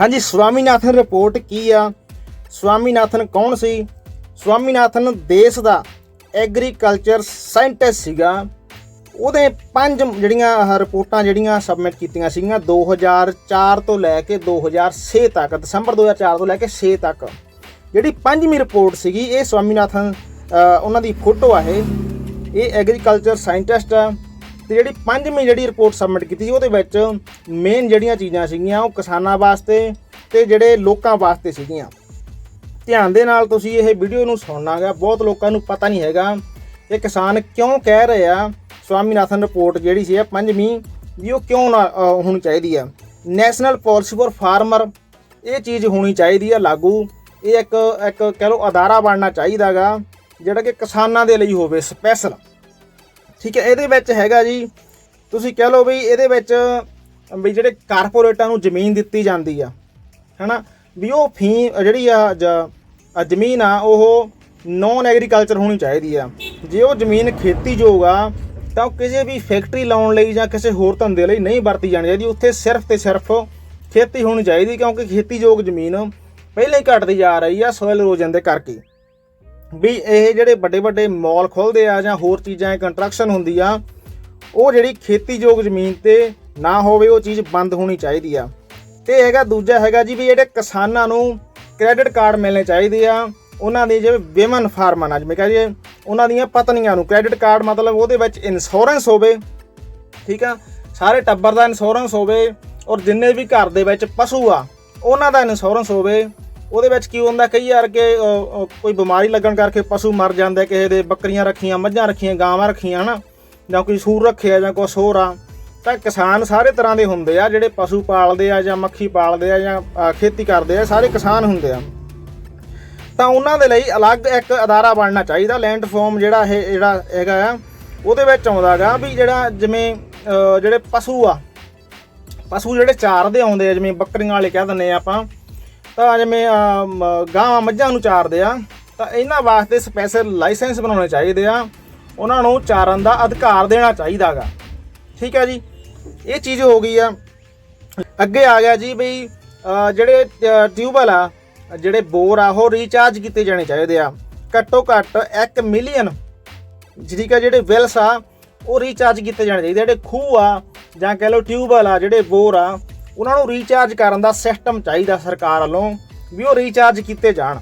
ਹਾਂਜੀ, ਸਵਾਮੀਨਾਥਨ ਰਿਪੋਰਟ ਕੀ ਆ? ਸਵਾਮੀਨਾਥਨ ਕੌਣ ਸੀ? ਸਵਾਮੀਨਾਥਨ ਦੇਸ਼ ਦਾ ਐਗਰੀਕਲਚਰ ਸਾਇੰਟਿਸਟ ਸੀਗਾ। ਉਹਦੇ ਪੰਜ ਜਿਹੜੀਆਂ ਰਿਪੋਰਟਾਂ ਜਿਹੜੀਆਂ ਸਬਮਿਟ ਕੀਤੀਆਂ ਸੀਗੀਆਂ 2004 ਤੋਂ ਲੈ ਕੇ 2006 ਤੱਕ, ਦਸੰਬਰ 2004 ਤੋਂ ਲੈ ਕੇ 6 ਤੱਕ। ਜਿਹੜੀ ਪੰਜਵੀਂ ਰਿਪੋਰਟ ਸੀਗੀ, ਇਹ ਸਵਾਮੀਨਾਥਨ ਉਹਨਾਂ ਦੀ ਫੋਟੋ ਆ ਇਹ। ਇਹ ਐਗਰੀਕਲਚਰ ਸਾਇੰਟਿਸਟ ਆ। ਤੇ ਜਿਹੜੀ ਪੰਜਵੀਂ ਜਿਹੜੀ ਰਿਪੋਰਟ ਸਬਮਿਟ ਕੀਤੀ ਸੀ, ਉਹਦੇ ਵਿੱਚ ਮੇਨ ਜਿਹੜੀਆਂ ਚੀਜ਼ਾਂ ਸੀਗੀਆਂ, ਉਹ ਕਿਸਾਨਾਂ ਵਾਸਤੇ ਤੇ ਜਿਹੜੇ ਲੋਕਾਂ ਵਾਸਤੇ ਸੀਗੀਆਂ। ਧਿਆਨ ਦੇ ਨਾਲ ਤੁਸੀਂ ਇਹ ਵੀਡੀਓ ਨੂੰ ਸੁਣਨਾਗਾ ਬਹੁਤ ਲੋਕਾਂ ਨੂੰ ਪਤਾ ਨਹੀਂ ਹੈਗਾ ਕਿ ਕਿਸਾਨ ਕਿਉਂ ਕਹਿ ਰਹੇ ਆ, ਸਵਾਮੀਨਾਥਨ ਰਿਪੋਰਟ ਜਿਹੜੀ ਸੀ ਇਹ ਪੰਜਵੀਂ, ਵੀ ਉਹ ਕਿਉਂ ਨਾ ਹੋਣੀ ਚਾਹੀਦੀ ਆ। ਨੈਸ਼ਨਲ ਪਾਲਿਸੀ ਫॉर ਫਾਰਮਰ ਇਹ ਚੀਜ਼ ਹੋਣੀ ਚਾਹੀਦੀ ਆ ਲਾਗੂ। ਇਹ ਇੱਕ ਇੱਕ ਕਹਿ ਲਓ ਅਦਾਰਾ ਬਣਨਾ ਚਾਹੀਦਾਗਾ ਜਿਹੜਾ ਕਿ ਕਿਸਾਨਾਂ ਦੇ ਲਈ ਹੋਵੇ ਸਪੈਸ਼ਲ ਠੀਕ ਹੈ, ਇਹਦੇ ਵਿੱਚ ਹੈਗਾ ਜੀ, ਤੁਸੀਂ ਕਹਿ ਲਓ ਵੀ ਇਹਦੇ ਵਿੱਚ, ਵੀ ਜਿਹੜੇ ਕਾਰਪੋਰੇਟਾਂ ਨੂੰ ਜ਼ਮੀਨ ਦਿੱਤੀ ਜਾਂਦੀ ਆ, ਹਨਾ? ਵੀ ਉਹ ਫੀ, ਜਿਹੜੀ ਆ ਆ ਜ਼ਮੀਨ ਆ, ਉਹ ਨੌਨ ਐਗਰੀਕਲਚਰ ਹੋਣੀ ਚਾਹੀਦੀ ਆ। ਜੇ ਉਹ ਜ਼ਮੀਨ ਖੇਤੀਯੋਗ ਆ, ਤਾਂ ਉਹ ਕਿਸੇ ਵੀ ਫੈਕਟਰੀ ਲਾਉਣ ਲਈ ਜਾਂ ਕਿਸੇ ਹੋਰ ਧੰਦੇ ਲਈ ਨਹੀਂ ਵਰਤੀ ਜਾਣੀ ਚਾਹੀਦੀ। ਉੱਥੇ ਸਿਰਫ ਤੇ ਸਿਰਫ ਖੇਤੀ ਹੋਣੀ ਚਾਹੀਦੀ, ਕਿਉਂਕਿ ਖੇਤੀਯੋਗ ਜ਼ਮੀਨ ਪਹਿਲਾਂ ਹੀ ਘਟਦੀ ਜਾ ਰਹੀ ਆ ਸੋਇਲ ਇਰੋਜਨ ਦੇ ਕਰਕੇ। ਵੀ ਇਹ ਜਿਹੜੇ ਵੱਡੇ ਵੱਡੇ ਮਾਲ ਖੁੱਲਦੇ ਆ ਜਾਂ ਹੋਰ ਚੀਜ਼ਾਂ ਕੰਸਟਰਕਸ਼ਨ ਹੁੰਦੀ ਆ, ਉਹ ਜਿਹੜੀ ਖੇਤੀਯੋਗ ਜ਼ਮੀਨ ਤੇ ਨਾ ਹੋਵੇ, ਉਹ ਚੀਜ਼ ਬੰਦ ਹੋਣੀ ਚਾਹੀਦੀ ਆ। ਤੇ ਹੈਗਾ ਦੂਜਾ ਹੈਗਾ ਜੀ ਵੀ ਜਿਹੜੇ ਕਿਸਾਨਾਂ ਨੂੰ ਕ੍ਰੈਡਿਟ ਕਾਰਡ ਮਿਲਣੇ ਚਾਹੀਦੇ ਆ, ਉਹਨਾਂ ਦੇ ਜਿਵੇਂ ਵਿਮਨ ਫਾਰਮਰ ਜਿਵੇਂ ਕਹ ਲਈਏ ਉਹਨਾਂ ਦੀਆਂ ਪਤਨੀਆਂ ਨੂੰ ਕ੍ਰੈਡਿਟ ਕਾਰਡ ਮਤਲਬ ਉਹਦੇ ਵਿੱਚ ਇੰਸ਼ੋਰੈਂਸ ਹੋਵੇ, ਠੀਕ ਆ? ਸਾਰੇ ਟੱਬਰ ਦਾ ਇੰਸ਼ੋਰੈਂਸ ਹੋਵੇ ਔਰ ਜਿੰਨੇ ਵੀ ਘਰ ਦੇ ਵਿੱਚ ਪਸ਼ੂ ਆ, ਉਹਨਾਂ ਦਾ ਇੰਸ਼ੋਰੈਂਸ ਹੋਵੇ ਉਹਦੇ ਵਿੱਚ ਕੀ ਹੁੰਦਾ, ਕਈ ਵਾਰ ਕਿ ਕੋਈ ਬਿਮਾਰੀ ਲੱਗਣ ਕਰਕੇ ਪਸ਼ੂ ਮਰ ਜਾਂਦੇ, ਕਿਸੇ ਦੇ ਬੱਕਰੀਆਂ ਰੱਖੀਆਂ, ਮੱਝਾਂ ਰੱਖੀਆਂ, ਗਾਵਾਂ ਰੱਖੀਆਂ, ਹਨਾ? ਜਾਂ ਕੋਈ ਸੂਰ ਰੱਖਿਆ ਜਾਂ ਕੁਛ ਹੋਰ ਆ, ਤਾਂ ਕਿਸਾਨ ਸਾਰੇ ਤਰ੍ਹਾਂ ਦੇ ਹੁੰਦੇ ਆ, ਜਿਹੜੇ ਪਸ਼ੂ ਪਾਲਦੇ ਆ ਜਾਂ ਮੱਖੀ ਪਾਲਦੇ ਆ ਜਾਂ ਖੇਤੀ ਕਰਦੇ ਆ, ਸਾਰੇ ਕਿਸਾਨ ਹੁੰਦੇ ਆ। ਤਾਂ ਉਹਨਾਂ ਦੇ ਲਈ ਅਲੱਗ ਇੱਕ ਅਦਾਰਾ ਬਣਨਾ ਚਾਹੀਦਾ ਲੈਂਡ ਫਾਰਮ ਜਿਹੜਾ ਇਹ, ਜਿਹੜਾ ਹੈਗਾ ਆ, ਉਹਦੇ ਵਿੱਚ ਆਉਂਦਾਗਾ ਵੀ ਜਿਹੜਾ ਜਿਵੇਂ ਜਿਹੜੇ ਪਸ਼ੂ ਆ, ਪਸ਼ੂ ਜਿਹੜੇ ਚਾਰਦੇ ਆਉਂਦੇ ਆ, ਜਿਵੇਂ ਬੱਕਰੀਆਂ ਵਾਲੇ ਕਹਿ ਦਿੰਦੇ ਆ ਆਪਾਂ ਤਾਂ ਜਿਵੇਂ ਮ- ਗਾਂ ਮੱਝਾਂ ਨੂੰ ਚਾਰਦੇ ਆ ਤਾਂ ਇਹਨਾਂ ਵਾਸਤੇ ਸਪੈਸ਼ਲ ਲਾਇਸੈਂਸ ਬਣਾਉਣੇ ਚਾਹੀਦੇ ਆ। ਉਹਨਾਂ ਨੂੰ ਚਾਰਨ ਦਾ ਅਧਿਕਾਰ ਦੇਣਾ ਚਾਹੀਦਾਗਾ ਠੀਕ ਹੈ ਜੀ? ਇਹ ਚੀਜ਼ ਹੋ ਗਈ ਆ। ਅੱਗੇ ਆ ਗਿਆ ਜੀ ਬਈ ਅ, ਜਿਹੜੇ ਟਿਊਬਲ ਆ ਜਿਹੜੇ ਬੋਰ ਆ ਉਹ ਰੀਚਾਰਜ ਕੀਤੇ ਜਾਣੇ ਚਾਹੀਦੇ ਆ। ਘੱਟੋ ਘੱਟ 1 ਮਿਲੀਅਨ ਠੀਕ ਹੈ ਜਿਹੜੇ ਵੈਲਸ ਆ ਉਹ ਰੀਚਾਰਜ ਕੀਤੇ ਜਾਣੇ ਚਾਹੀਦੇ ਜਿਹੜੇ ਖੂਹ ਆ ਜਾਂ ਕਹਿ ਲਓ ਟਿਊਬਲ ਆ ਜਿਹੜੇ ਬੋਰ ਆ ਉਹਨਾਂ ਨੂੰ ਰੀਚਾਰਜ ਕਰਨ ਦਾ ਸਿਸਟਮ ਚਾਹੀਦਾ ਸਰਕਾਰ ਵੱਲੋਂ ਵੀ ਉਹ ਰੀਚਾਰਜ ਕੀਤੇ ਜਾਣ।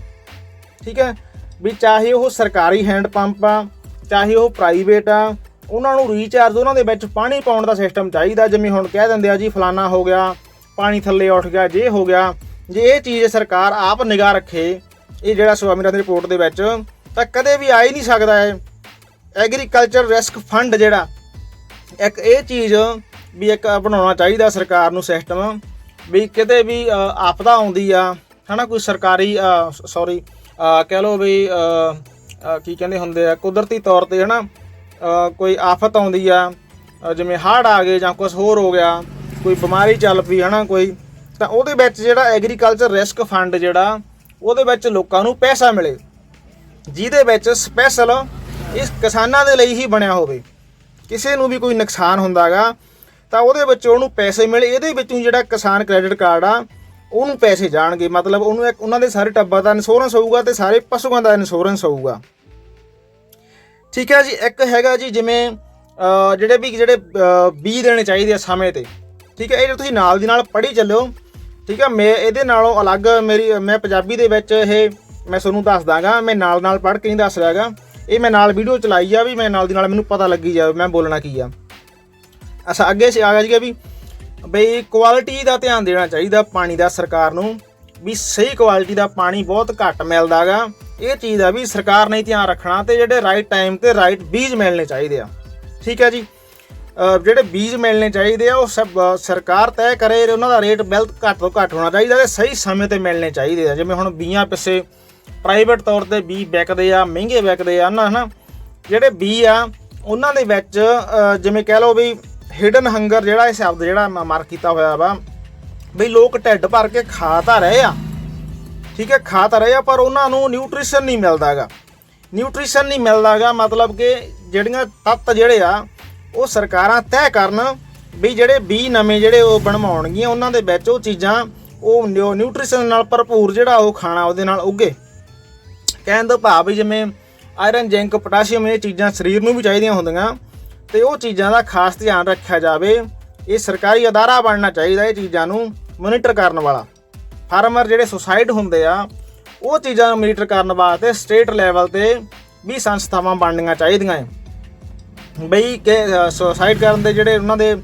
ਠੀਕ ਹੈ? ਵੀ ਚਾਹੇ ਉਹ ਸਰਕਾਰੀ ਹੈਂਡ ਪੰਪ ਆ, ਚਾਹੇ ਉਹ ਪ੍ਰਾਈਵੇਟ ਆ, ਉਹਨਾਂ ਨੂੰ ਰੀਚਾਰਜ ਉਹਨਾਂ ਦੇ ਵਿੱਚ ਪਾਣੀ ਪਾਉਣ ਦਾ ਸਿਸਟਮ ਚਾਹੀਦਾ। ਜਿਵੇਂ ਹੁਣ ਕਹਿ ਦਿੰਦੇ ਆ ਜੀ, ਫਲਾਨਾ ਹੋ ਗਿਆ, ਪਾਣੀ ਥੱਲੇ ਉੱਠ ਗਿਆ, ਜੇ ਹੋ ਗਿਆ, ਜੇ ਇਹ ਚੀਜ਼ ਸਰਕਾਰ ਆਪ ਨਿਗਾਹ ਰੱਖੇ, ਇਹ ਜਿਹੜਾ ਸਵਾਮੀਨਾਥਨ ਰਿਪੋਰਟ ਦੇ ਵਿੱਚ, ਤਾਂ ਕਦੇ ਵੀ ਆ ਹੀ ਨਹੀਂ ਸਕਦਾ ਹੈ ਐਗਰੀਕਲਚਰ ਰਿਸਕ ਫੰਡ ਜਿਹੜਾ, ਇੱਕ ਇਹ ਚੀਜ਼ ਵੀ ਇੱਕ ਬਣਾਉਣਾ ਚਾਹੀਦਾ ਸਰਕਾਰ ਨੂੰ ਸਿਸਟਮ ਵੀ ਕਿਤੇ ਵੀ ਆਪਦਾ ਆਉਂਦੀ ਆ ਹਨਾ ਕੋਈ ਸਰਕਾਰੀ ਸੌਰੀ ਕਹਿ ਲਓ ਵੀ ਕੀ ਕਹਿੰਦੇ ਹੁੰਦੇ ਆ ਕੁਦਰਤੀ ਤੌਰ ਤੇ ਹਨਾ ਅ, ਕੋਈ ਆਫਤ ਆਉਂਦੀ ਆ ਜਿਵੇਂ ਹੜ੍ਹ ਆ ਗਏ ਜਾਂ ਕੁਝ ਹੋਰ ਹੋ ਗਿਆ ਕੋਈ ਬਿਮਾਰੀ ਚੱਲ ਪਈ ਹਨਾ ਕੋਈ ਤਾਂ ਉਹਦੇ ਵਿੱਚ ਜਿਹੜਾ ਐਗਰੀਕਲਚਰ ਰਿਸਕ ਫੰਡ ਜਿਹੜਾ ਉਹਦੇ ਵਿੱਚ ਲੋਕਾਂ ਨੂੰ ਪੈਸਾ ਮਿਲੇ ਜਿਹਦੇ ਵਿੱਚ ਸਪੈਸ਼ਲ ਇਸ ਕਿਸਾਨਾਂ ਦੇ ਲਈ ਹੀ ਬਣਿਆ ਹੋਵੇ। ਕਿਸੇ ਨੂੰ ਵੀ ਕੋਈ ਨੁਕਸਾਨ ਹੁੰਦਾਗਾ ਤਾਂ ਉਹਦੇ ਵਿੱਚ ਉਹਨੂੰ ਪੈਸੇ ਮਿਲੇ, ਇਹਦੇ ਵਿੱਚੋਂ ਜਿਹੜਾ ਕਿਸਾਨ ਕ੍ਰੈਡਿਟ ਕਾਰਡ ਆ, ਉਹਨੂੰ ਪੈਸੇ ਜਾਣਗੇ। ਮਤਲਬ ਉਹਨੂੰ ਇੱਕ, ਉਹਨਾਂ ਦੇ ਸਾਰੇ ਟੱਬਰ ਦਾ ਇੰਸ਼ੋਰੈਂਸ ਹੋਊਗਾ ਤੇ ਸਾਰੇ ਪਸ਼ੂਆਂ ਦਾ ਇੰਸ਼ੋਰੈਂਸ ਹੋਊਗਾ। ਠੀਕ ਹੈ ਜੀ, ਇੱਕ ਹੈਗਾ ਜੀ ਜਿਵੇਂ ਜਿਹੜੇ ਵੀ ਜਿਹੜੇ ਬੀ ਦੇਣੇ ਚਾਹੀਦੇ ਆ ਸਮੇਂ ਤੇ। ਠੀਕ ਹੈ, ਇਹ ਤੁਸੀਂ ਨਾਲ ਦੀ ਨਾਲ ਪੜ੍ਹੀ ਚੱਲਿਓ। ਠੀਕ ਹੈ, ਮੈਂ ਇਹਦੇ ਨਾਲੋਂ ਅਲੱਗ ਮੇਰੀ, ਮੈਂ ਪੰਜਾਬੀ ਦੇ ਵਿੱਚ ਇਹ, ਮੈਂ ਤੁਹਾਨੂੰ ਦੱਸ ਦਾਂਗਾ, ਮੈਂ ਨਾਲ ਨਾਲ ਪੜ੍ਹ ਕੇ ਨਹੀਂ ਦੱਸ ਰਿਹਾਗਾ। ਇਹ ਮੈਂ ਨਾਲ ਵੀਡੀਓ ਚਲਾਈ ਆ ਵੀ ਮੈਂ ਨਾਲ ਦੀ ਨਾਲ ਮੈਨੂੰ ਪਤਾ ਲੱਗੀ ਜਾਵੇ, ਮੈਂ ਬੋਲਣਾ ਕੀ ਆ। ਅੱਛਾ ਅੱਗੇ ਸੇ ਆ ਗਿਆ ਜੀ ਵੀ ਬਈ ਕੁਆਲਿਟੀ ਦਾ ਧਿਆਨ ਦੇਣਾ ਚਾਹੀਦਾ ਪਾਣੀ ਦਾ ਸਰਕਾਰ ਨੂੰ, ਵੀ ਸਹੀ ਕੁਆਲਿਟੀ ਦਾ ਪਾਣੀ ਬਹੁਤ ਘੱਟ ਮਿਲਦਾਗਾ ਇਹ ਚੀਜ਼ ਆ ਵੀ ਸਰਕਾਰ ਨੇ ਧਿਆਨ ਰੱਖਣਾ ਤੇ ਜਿਹੜੇ ਰਾਈਟ ਟਾਈਮ ਤੇ ਰਾਈਟ ਬੀਜ ਮਿਲਣੇ ਚਾਹੀਦੇ ਆ। ਠੀਕ ਹੈ ਜੀ? ਜਿਹੜੇ ਬੀਜ ਮਿਲਣੇ ਚਾਹੀਦੇ ਆ, ਉਹ ਸਭ ਸਰਕਾਰ ਤੈਅ ਕਰੇ ਉਹਨਾਂ ਦਾ ਰੇਟ ਬਿਲਕੁਲ ਘੱਟ ਤੋਂ ਘੱਟ ਹੋਣਾ ਚਾਹੀਦਾ ਤੇ ਸਹੀ ਸਮੇਂ ਤੇ ਮਿਲਣੇ ਚਾਹੀਦੇ ਆ। ਜਿਵੇਂ ਹੁਣ ਬੀਆਂ ਪਿੱਛੇ ਪ੍ਰਾਈਵੇਟ ਤੌਰ ਤੇ ਬੀ ਵਿਕਦੇ ਆ, ਮਹਿੰਗੇ ਵਿਕਦੇ ਆ ਨਾ ਹਨਾ। ਜਿਹੜੇ ਬੀ ਆ, ਉਹਨਾਂ ਦੇ ਵਿੱਚ ਜਿਵੇਂ ਕਹਿ ਲਓ ਵੀ ਹਿਡਨ ਹੰਗਰ ਜਿਹੜਾ ਇਹ ਸ਼ਬਦ ਜਿਹੜਾ ਮਾਰ ਕੀਤਾ ਹੋਇਆ ਵਾ, ਬਈ ਲੋਕ ਢਿੱਡ ਭਰ ਕੇ ਖਾ ਤਾਂ ਰਹੇ ਆ, ਠੀਕ ਹੈ, ਖਾ ਤਾਂ ਰਹੇ ਆ, ਪਰ ਉਹਨਾਂ ਨੂੰ ਨਿਊਟ੍ਰੀਸ਼ਨ ਨਹੀਂ ਮਿਲਦਾਗਾ ਨਿਊਟ੍ਰੀਸ਼ਨ ਨਹੀਂ ਮਿਲਦਾਗਾ ਮਤਲਬ ਕਿ ਜਿਹੜੀਆਂ ਤੱਤ ਜਿਹੜੇ ਆ, ਉਹ ਸਰਕਾਰਾਂ ਤੈਅ ਕਰਨ ਵੀ ਜਿਹੜੇ ਬੀ ਨਵੇਂ ਜਿਹੜੇ ਉਹ ਬਣਵਾਉਣਗੀਆਂ, ਉਹਨਾਂ ਦੇ ਵਿੱਚ ਉਹ ਚੀਜ਼ਾਂ, ਉਹ ਨਿਊ- ਨਿਊਟ੍ਰੀਸ਼ਨ ਨਾਲ ਭਰਪੂਰ ਜਿਹੜਾ ਉਹ ਖਾਣਾ ਉਹਦੇ ਨਾਲ ਉੱਗੇ। ਕਹਿਣ ਦਾ ਭਾਵ ਵੀ ਜਿਵੇਂ ਆਇਰਨ ਜ਼ਿੰਕ ਪੋਟਾਸ਼ੀਅਮ ਇਹ ਚੀਜ਼ਾਂ ਸਰੀਰ ਨੂੰ ਵੀ ਚਾਹੀਦੀਆਂ ਹੁੰਦੀਆਂ। ਤੇ ਉਹ ਚੀਜ਼ਾਂ ਦਾ ਖਾਸ ਧਿਆਨ ਰੱਖਿਆ ਜਾਵੇ। ਇਹ ਸਰਕਾਰੀ ਅਦਾਰਾ ਬਣਨਾ ਚਾਹੀਦਾ ਇਹ ਚੀਜ਼ਾਂ ਨੂੰ ਮੋਨੀਟਰ ਕਰਨ ਵਾਲਾ। ਫਾਰਮਰ ਜਿਹੜੇ ਸੁਸਾਇਡ ਹੁੰਦੇ ਆ, ਉਹ ਚੀਜ਼ਾਂ ਨੂੰ ਮੋਨੀਟਰ ਕਰਨ ਵਾਸਤੇ ਸਟੇਟ ਲੈਵਲ ਤੇ ਵੀ ਸੰਸਥਾਵਾਂ ਬਣਨੀਆਂ ਚਾਹੀਦੀਆਂ ਹੈ ਬਈ ਕਿ ਸੁਸਾਈਡ ਕਰਨ ਦੇ ਜਿਹੜੇ ਉਹਨਾਂ ਦੇ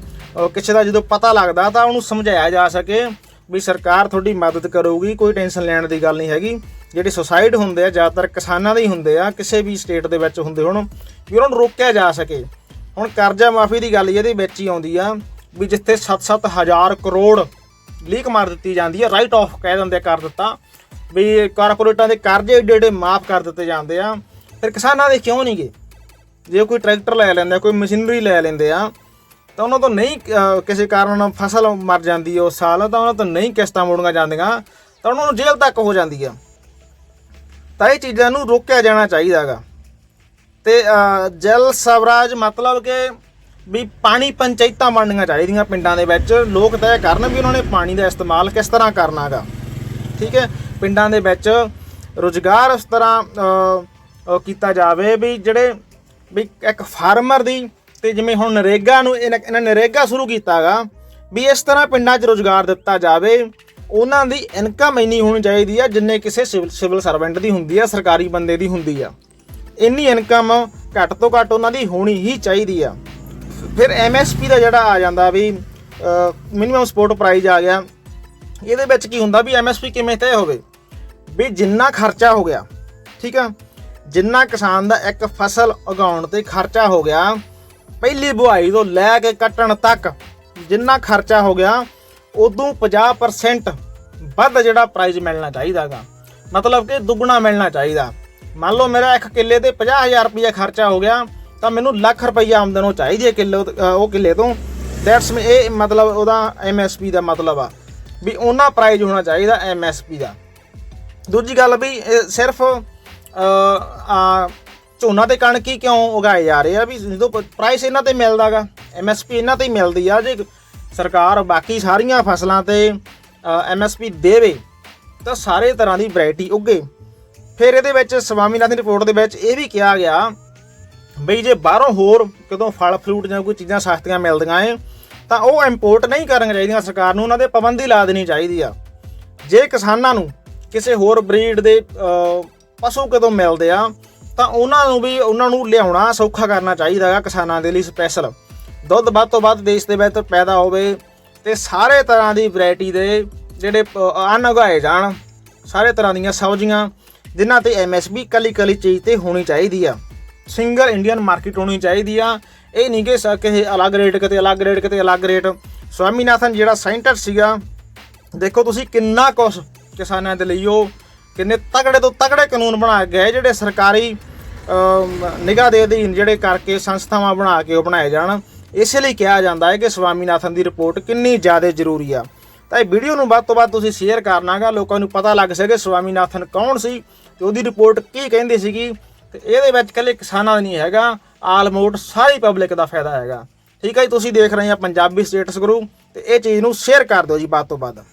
ਕਿਸੇ ਦਾ ਜਦੋਂ ਪਤਾ ਲੱਗਦਾ ਤਾਂ ਉਹਨੂੰ ਸਮਝਾਇਆ ਜਾ ਸਕੇ ਵੀ ਸਰਕਾਰ ਤੁਹਾਡੀ ਮਦਦ ਕਰੂਗੀ, ਕੋਈ ਟੈਨਸ਼ਨ ਲੈਣ ਦੀ ਗੱਲ ਨਹੀਂ ਹੈਗੀ। ਜਿਹੜੇ ਸੁਸਾਇਡ ਹੁੰਦੇ ਆ, ਜ਼ਿਆਦਾਤਰ ਕਿਸਾਨਾਂ ਦੇ ਹੀ ਹੁੰਦੇ ਆ, ਕਿਸੇ ਵੀ ਸਟੇਟ ਦੇ ਵਿੱਚ ਹੁੰਦੇ ਹੋਣ, ਵੀ ਉਹਨਾਂ ਨੂੰ ਰੋਕਿਆ ਜਾ ਸਕੇ। ਹੁਣ ਕਰਜ਼ਾ ਮਾਫੀ ਦੀ ਗੱਲ ਇਹਦੇ ਵਿੱਚ ਹੀ ਆਉਂਦੀ ਆ ਵੀ ਜਿੱਥੇ 7-7 ਹਜ਼ਾਰ ਕਰੋੜ ਲੀਕ ਮਾਰ ਦਿੱਤੀ ਜਾਂਦੀ ਹੈ ਰਾਈਟ ਆਫ ਕਹਿ ਦਿੰਦੇ ਆ, ਕਰ ਦਿੱਤਾ ਵੀ ਕਾਰਪੋਰੇਟਾਂ ਦੇ ਕਰਜ਼ੇ ਏਡੇ ਏਡੇ ਮਾਫ ਕਰ ਦਿੱਤੇ ਜਾਂਦੇ ਆ। ਫਿਰ ਕਿਸਾਨਾਂ ਦੇ ਕਿਉਂ ਨਹੀਂ ਨਹੀਂਗੇ ਜੇ ਕੋਈ ਟਰੈਕਟਰ ਲੈ ਲੈਂਦਾ ਕੋਈ ਮਸ਼ੀਨਰੀ ਲੈ ਲੈਂਦੇ ਆ ਤਾਂ ਉਹਨਾਂ ਤੋਂ ਨਹੀਂ ਕਿਸੇ ਕਾਰਨ ਫਸਲ ਮਰ ਜਾਂਦੀ ਹੈ ਉਸ ਸਾਲ ਤਾਂ ਉਹਨਾਂ ਤੋਂ ਨਹੀਂ ਕਿਸ਼ਤਾਂ ਮੋੜੀਆਂ ਜਾਂਦੀਆਂ ਤਾਂ ਉਹਨਾਂ ਨੂੰ ਜੇਲ੍ਹ ਤੱਕ ਹੋ ਜਾਂਦੀ ਆ। ਤਾਂ ਇਹ ਚੀਜ਼ਾਂ ਨੂੰ ਰੋਕਿਆ ਜਾਣਾ ਚਾਹੀਦਾਗਾ ਤੇ ਜਲ ਸਵਰਾਜ ਮਤਲਬ ਕਿ ਵੀ ਪਾਣੀ ਪੰਚਾਇਤਾਂ ਬਣਨੀਆਂ ਚਾਹੀਦੀਆਂ ਪਿੰਡਾਂ ਦੇ ਵਿੱਚ। ਲੋਕ ਤੈਅ ਕਰਨ ਵੀ ਉਹਨਾਂ ਨੇ ਪਾਣੀ ਦਾ ਇਸਤੇਮਾਲ ਕਿਸ ਤਰ੍ਹਾਂ ਕਰਨਾਗਾ ਠੀਕ ਹੈ? ਪਿੰਡਾਂ ਦੇ ਵਿੱਚ ਰੁਜ਼ਗਾਰ ਉਸ ਤਰ੍ਹਾਂ ਕੀਤਾ ਜਾਵੇ ਵੀ ਜਿਹੜੇ, ਵੀ ਇੱਕ ਫਾਰਮਰ ਦੀ ਤੇ ਜਿਵੇਂ ਹੁਣ ਨਰੇਗਾ ਨੂੰ ਇਹਨਾਂ ਇਹਨਾਂ ਨਰੇਗਾ ਸ਼ੁਰੂ ਕੀਤਾਗਾ ਵੀ ਇਸ ਤਰ੍ਹਾਂ ਪਿੰਡਾਂ 'ਚ ਰੁਜ਼ਗਾਰ ਦਿੱਤਾ ਜਾਵੇ। ਉਹਨਾਂ ਦੀ ਇਨਕਮ ਇੰਨੀ ਹੋਣੀ ਚਾਹੀਦੀ ਆ ਜਿੰਨੇ ਕਿਸੇ ਸਿਵਲ ਸਿਵਲ ਸਰਵੈਂਟ ਦੀ ਹੁੰਦੀ ਆ, ਸਰਕਾਰੀ ਬੰਦੇ ਦੀ ਹੁੰਦੀ ਆ। ਇੰਨੀ ਇਨਕਮ ਘੱਟ ਤੋਂ ਘੱਟ ਉਹਨਾਂ ਦੀ ਹੋਣੀ ਹੀ ਚਾਹੀਦੀ ਆ। ਫਿਰ ਐਮਐਸਪੀ ਦਾ ਜਿਹੜਾ ਆ ਜਾਂਦਾ ਵੀ ਮਿਨੀਮਮ ਸਪੋਰਟ ਪ੍ਰਾਈਸ ਆ ਗਿਆ। ਇਹਦੇ ਵਿੱਚ ਕੀ ਹੁੰਦਾ ਵੀ ਐਮਐਸਪੀ ਕਿਵੇਂ ਤੈਅ ਹੋਵੇ? ਵੀ ਜਿੰਨਾ ਖਰਚਾ ਹੋ ਗਿਆ, ਠੀਕ ਆ? ਜਿੰਨਾ ਕਿਸਾਨ ਦਾ ਇੱਕ ਫਸਲ ਉਗਾਉਣ ਤੇ ਖਰਚਾ ਹੋ ਗਿਆ, ਪਹਿਲੀ ਬੁਆਈ ਤੋਂ ਲੈ ਕੇ ਕੱਟਣ ਤੱਕ ਜਿੰਨਾ ਖਰਚਾ ਹੋ ਗਿਆ, ਉਦੋਂ 50% ਵੱਧ ਜਿਹੜਾ ਪ੍ਰਾਈਜ਼ ਮਿਲਣਾ ਚਾਹੀਦਾਗਾ ਮਤਲਬ ਕਿ ਦੁੱਗਣਾ ਮਿਲਣਾ ਚਾਹੀਦਾ। ਮੰਨ ਲਓ ਮੇਰਾ ਇੱਕ ਕਿੱਲੇ ਤੇ 50000 ਰੁਪਏ ਖਰਚਾ ਹੋ ਗਿਆ ਤਾਂ ਮੈਨੂੰ ਲੱਖ ਰੁਪਏ ਆਮਦਨ ਉਹ ਚਾਹੀਦੀ ਹੈ ਕਿਲੋ ਉਹ ਕਿੱਲੇ ਤੋਂ। ਦੈਟਸ ਇਹ ਮਤਲਬ ਉਹਦਾ ਐਮਐਸਪੀ ਦਾ ਮਤਲਬ ਆ ਵੀ ਉਹਨਾਂ ਪ੍ਰਾਈਜ਼ ਹੋਣਾ ਚਾਹੀਦਾ ਐਮਐਸਪੀ ਦਾ। ਦੂਜੀ ਗੱਲ ਵੀ ਇਹ ਸਿਰਫ ਆ, ਝੋਨਾ ਤੇ ਕਣਕ ਹੀ ਕਿਉਂ ਉਗਾਏ ਜਾ ਰਹੇ ਆ? ਵੀ ਜਦੋਂ ਪ੍ਰਾਈਸ ਇਹਨਾਂ ਤੇ ਮਿਲਦਾਗਾ ਐਮਐਸਪੀ ਇਹਨਾਂ ਤੇ ਹੀ ਮਿਲਦੀ ਆ। ਜੇ ਸਰਕਾਰ ਬਾਕੀ ਸਾਰੀਆਂ ਫਸਲਾਂ ਤੇ ਐਮਐਸਪੀ ਦੇਵੇ ਤਾਂ ਸਾਰੇ ਤਰ੍ਹਾਂ ਦੀ ਵੈਰਾਈਟੀ ਉੱਗੇ। ਫਿਰ ਇਹਦੇ ਵਿੱਚ ਸਵਾਮੀਨਾਥਨ ਰਿਪੋਰਟ ਦੇ ਵਿੱਚ ਇਹ ਵੀ ਕਿਹਾ ਗਿਆ ਬਈ ਜੇ ਬਾਹਰੋਂ ਹੋਰ ਕਦੋਂ ਫਲ ਫਰੂਟ ਜਾਂ ਕੋਈ ਚੀਜ਼ਾਂ ਸਸਤੀਆਂ ਮਿਲਦੀਆਂ ਏ, ਤਾਂ ਉਹ ਇੰਪੋਰਟ ਨਹੀਂ ਕਰਨੀਆਂ ਚਾਹੀਦੀਆਂ ਸਰਕਾਰ ਨੂੰ, ਉਹਨਾਂ ਦੇ ਪਾਬੰਦੀ ਲਾ ਦੇਣੀ ਚਾਹੀਦੀ ਆ। ਜੇ ਕਿਸਾਨਾਂ ਨੂੰ ਕਿਸੇ ਹੋਰ ਬਰੀਡ ਦੇ ਪਸ਼ੂ ਕਦੋਂ ਮਿਲਦੇ ਆ, ਤਾਂ ਉਹਨਾਂ ਨੂੰ ਵੀ, ਉਹਨਾਂ ਨੂੰ ਲਿਆਉਣਾ ਸੌਖਾ ਕਰਨਾ ਚਾਹੀਦਾ ਹੈ ਕਿਸਾਨਾਂ ਦੇ ਲਈ ਸਪੈਸ਼ਲ ਦੁੱਧ ਵੱਧ ਤੋਂ ਵੱਧ ਦੇਸ਼ ਦੇ ਵਿੱਚ ਪੈਦਾ ਹੋਵੇ ਤੇ ਸਾਰੇ ਤਰ੍ਹਾਂ ਦੀ ਵੈਰਾਈਟੀ ਦੇ ਜਿਹੜੇ ਪ- ਅੰਨ ਉਗਾਏ ਜਾਣ, ਸਾਰੇ ਤਰ੍ਹਾਂ ਦੀਆਂ ਸਬਜ਼ੀਆਂ ਜਿਨ੍ਹਾਂ ਤੇ ਐਮਐਸਪੀ ਕੱਲੀ ਕੱਲੀ ਚੀਜ਼ ਤੇ ਹੋਣੀ ਚਾਹੀਦੀ ਆ। ਸਿੰਗਲ ਇੰਡੀਅਨ ਮਾਰਕੀਟ ਹੋਣੀ ਚਾਹੀਦੀ ਆ। ਇਹ ਨਹੀਂ ਕਿ ਸ- ਕਿਸੇ ਅਲੱਗ ਰੇਟ ਕਿਤੇ ਅਲੱਗ ਰੇਟ ਕਿਤੇ ਅਲੱਗ ਰੇਟ ਸਵਾਮੀਨਾਥਨ ਜਿਹੜਾ ਸਾਇੰਟਿਸਟ ਸੀਗਾ, ਦੇਖੋ ਤੁਸੀਂ ਕਿੰਨਾ ਕੁਛ ਕਿਸਾਨਾਂ ਦੇ ਲਈ ਉਹ ਕਿੰਨੇ ਤਗੜੇ ਤੋਂ ਤਗੜੇ ਕਾਨੂੰਨ ਬਣਾਏ ਗਏ, ਜਿਹੜੇ ਸਰਕਾਰੀ ਨਿਗਾਹ ਦੇ ਅਧੀਨ ਜਿਹੜੇ ਕਰਕੇ ਸੰਸਥਾਵਾਂ ਬਣਾ ਕੇ ਉਹ ਬਣਾਏ ਜਾਣ। ਇਸੇ ਲਈ ਕਿਹਾ ਜਾਂਦਾ ਹੈ ਕਿ ਸਵਾਮੀਨਾਥਨ ਦੀ ਰਿਪੋਰਟ ਕਿੰਨੀ ਜ਼ਿਆਦਾ ਜ਼ਰੂਰੀ ਆ। ਤਾਂ ਇਹ ਵੀਡੀਓ ਨੂੰ ਵੱਧ ਤੋਂ ਵੱਧ ਤੁਸੀਂ ਸ਼ੇਅਰ ਕਰਨਾਗਾ। ਲੋਕਾਂ ਨੂੰ ਪਤਾ ਲੱਗ ਸਕੇ ਸਵਾਮੀਨਾਥਨ ਕੌਣ ਸੀ ਤੇ ਉਹਦੀ ਰਿਪੋਰਟ ਕੀ ਕਹਿੰਦੀ ਸੀਗੀ। ਤੇ ਇਹਦੇ ਵਿੱਚ ਇਕੱਲੇ ਕਿਸਾਨਾਂ ਦਾ ਨਹੀਂ ਹੈਗਾ ਆਲਮੋਸਟ ਸਾਰੀ ਪਬਲਿਕ ਦਾ ਫਾਇਦਾ ਹੈਗਾ। ਠੀਕ ਹੈ ਜੀ, ਤੁਸੀਂ ਦੇਖ ਰਹੇ ਆ ਪੰਜਾਬੀ ਸਟੇਟਸ ਗਰੂ ਤੇ ਇਹ ਚੀਜ਼ ਨੂੰ ਸ਼ੇਅਰ ਕਰ ਦਿਓ ਜੀ ਵੱਧ ਤੋਂ ਵੱਧ।